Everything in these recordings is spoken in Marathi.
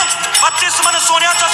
मिळून बत्तीस मन सोन्याचं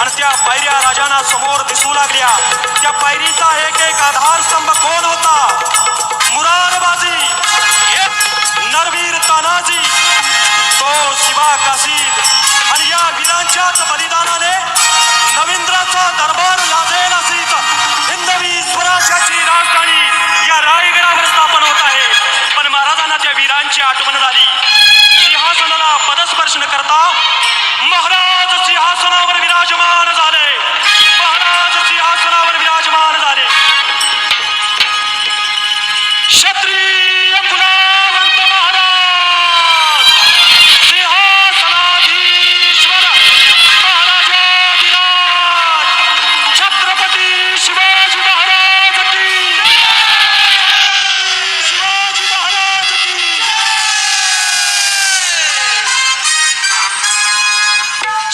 आणि त्या पायऱ्या राजांना समोर दिसू लागल्या त्या पायरीचा एक एक आधारस्तंभ कोण होता? मुरारबाजी। नरवीर तानाजी। तो शिवा काशीद। आणि या वीरांच्याच बलिदानाने नवींद्राचा दरबार लादेल अशीच हिंदवी स्वराज्याची राजधानी या रायगडावर स्थापन होत आहे पण महाराजांना त्या वीरांची आठवण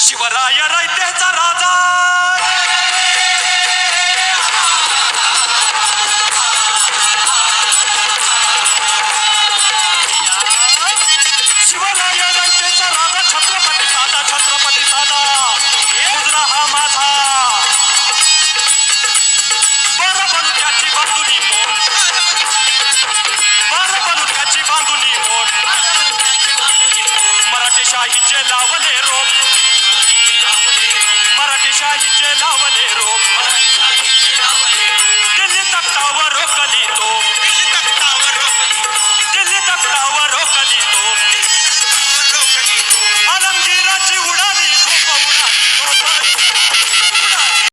शिवराय रयतेचा राजा. शिवराय रयतेचा राजा छत्रपती साधा छत्रपती साधा. मुजरा हा माझा. बरं बनू त्याची बांधुनी मोड बरं बनू त्याची बांधुनी मोड मराठी शाहीचे लावले रोप. Scheiße, Jim.